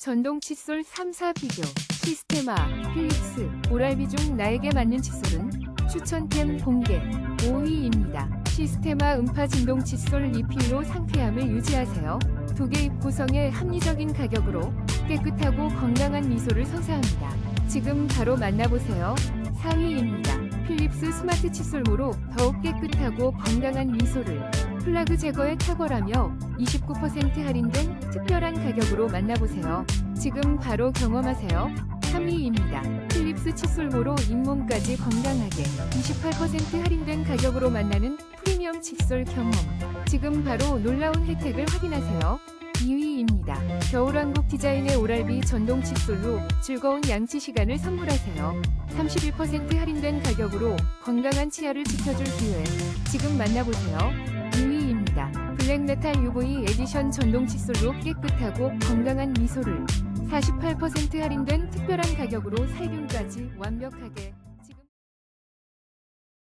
전동 칫솔 3사 비교, 시스테마, 필립스, 오랄비 중 나에게 맞는 칫솔은 추천템 공개 5위입니다. 시스테마 음파 진동 칫솔 리필로 상쾌함을 유지하세요. 두 개입 구성의 합리적인 가격으로 깨끗하고 건강한 미소를 선사합니다. 지금 바로 만나보세요. 4위입니다. 필립스 스마트 칫솔모로 더욱 깨끗하고 건강한 미소를 플라그 제거에 탁월하며 29% 할인된 특별한 가격으로 만나보세요. 지금 바로 경험하세요. 3위입니다. 필립스 칫솔모로 잇몸까지 건강하게 28% 할인된 가격으로 만나는 프리미엄 칫솔 경험. 지금 바로 놀라운 혜택을 확인하세요. 2위입니다. 겨울왕국 디자인의 오랄비 전동 칫솔로 즐거운 양치 시간을 선물하세요. 31% 할인된 가격으로 건강한 치아를 지켜줄 기회. 지금 만나보세요. 2위입니다. 블랙메탈 UV 에디션 전동 칫솔로 깨끗하고 건강한 미소를 48% 할인된 특별한 가격으로 살균까지 완벽하게